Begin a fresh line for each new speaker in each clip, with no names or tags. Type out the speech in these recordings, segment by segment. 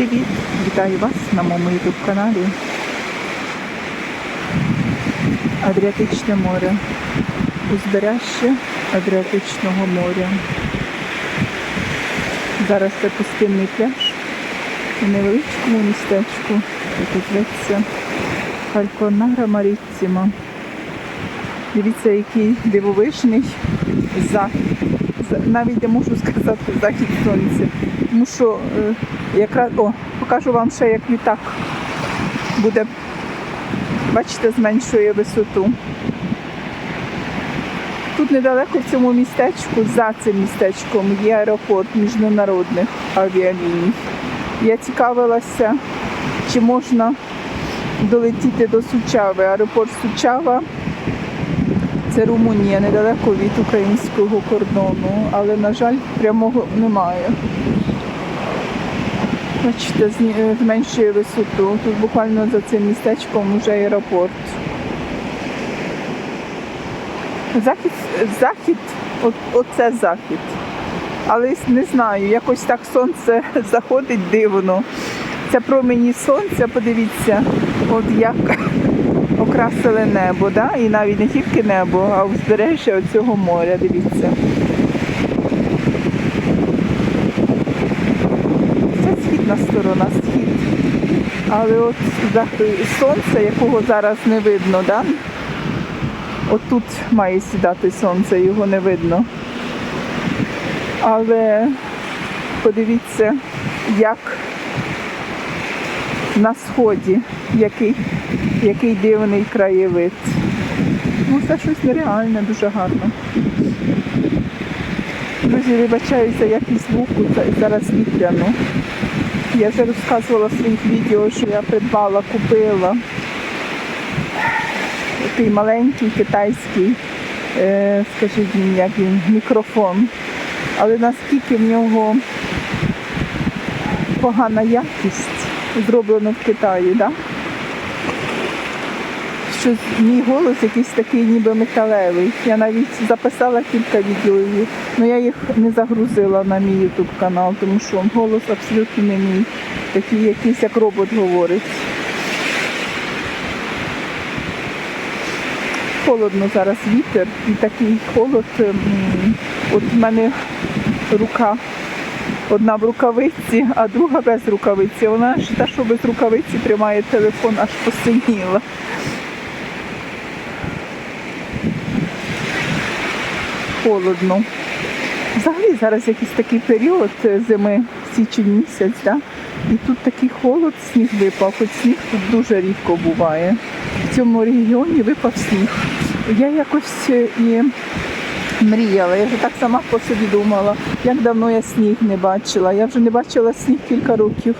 Привіт! Вітаю вас на моєму YouTube каналі. Адріатичне море. Узбережжя Адріатичного моря. Зараз це пустинний пляж у невеличкому містечку, яке зветься Фальконара Маріціма. Дивіться, який дивовижний захід. Навіть не можу сказати захід сонця. Тому що е, якраз о, покажу вам ще, як літак буде, бачите, зменшує висоту. Тут недалеко в цьому містечку, за цим містечком, є аеропорт міжнародних авіаліній. Я цікавилася, чи можна долетіти до Сучави. Аеропорт Сучава це Румунія, недалеко від українського кордону, але, на жаль, прямого немає. Бачите, е, зменшує висоту. Тут буквально за цим містечком вже аеропорт. Захід, захід, от, оце захід. Але не знаю, якось так сонце заходить дивно. Це промені сонця, подивіться, от як окрасили небо, да? і навіть не тільки небо, а узбережжя цього моря, дивіться. Це східна сторона, схід. Але от сонце, якого зараз не видно, да? отут має сідати сонце, його не видно. Але подивіться, як на сході, який, який дивний краєвид. Ну, це щось нереальне, дуже гарно. Друзі, вибачаю за якість звуку, зараз вітряно. Я вже розказувала в своїх відео, що я придбала, купила такий маленький китайський, е, скажіть мені, як він, мікрофон. Але наскільки в нього погана якість, зроблено в Китаї, да? Що мій голос якийсь такий ніби металевий. Я навіть записала кілька відео, але я їх не загрузила на мій YouTube канал, тому що голос абсолютно не мій. Такий якийсь як робот говорить. Холодно зараз вітер і такий холод. От в мене рука одна в рукавиці, а друга без рукавиці. Вона ж та, що без рукавиці тримає телефон, аж посиніла. Холодно. Взагалі зараз якийсь такий період е, зими, січень місяць, да? і тут такий холод, сніг випав, хоч сніг тут дуже рідко буває. В цьому регіоні випав сніг. Я якось е, і мріяла, я вже так сама по собі думала, як давно я сніг не бачила. Я вже не бачила сніг кілька років.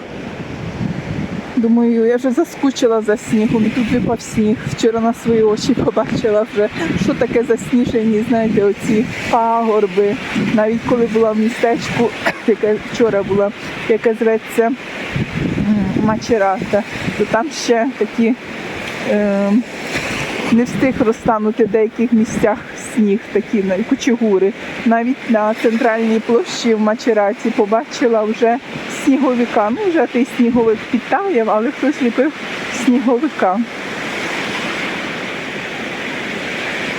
Думаю, я вже заскучила за снігом, і тут випав сніг. Вчора на свої очі побачила вже, що таке засніжені, знаєте, оці пагорби. Навіть коли була в містечку, яке вчора була, яке зветься Мачерата, то там ще такі е, не встиг розтанути в деяких місцях сніг, такі кучугури. Навіть на центральній площі в Мачераті побачила вже сніговика. Ну, вже той сніговик підтаяв, але хтось ліпив сніговика.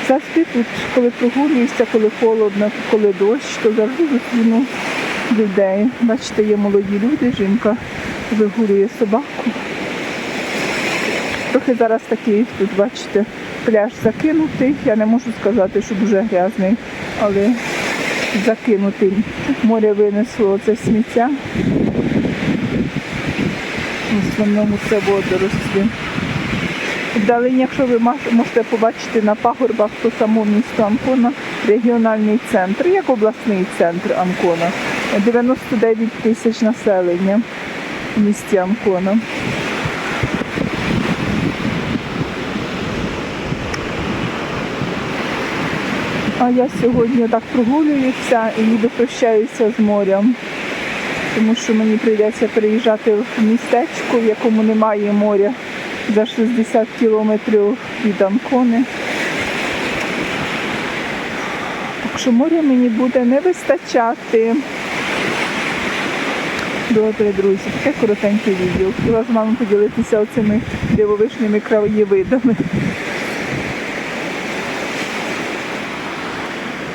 Завжди тут, коли прогулююся, коли холодно, коли дощ, то завжди зустріну людей. Бачите, є молоді люди, жінка вигулює собаку. Трохи зараз такий, тут бачите, пляж закинутий. Я не можу сказати, що дуже грязний, але закинутий. Море винесло це сміття. В основному це водорослі. Вдалині, якщо ви можете побачити на пагорбах, то само місто Анкона регіональний центр, як обласний центр Анкона. 99 тисяч населення в місті Анкона. А я сьогодні так прогулююся і ніби прощаюся з морем, тому що мені прийдеться переїжджати в містечко, в якому немає моря за 60 кілометрів від Анкони. Так що моря мені буде не вистачати. Добре, друзі, таке коротеньке відео. Хотіла з вами поділитися оцими дивовижними краєвидами.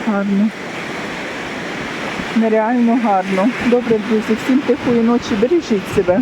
Гарно. Нереально гарно. Добре, друзі, всім тихої ночі, бережіть себе.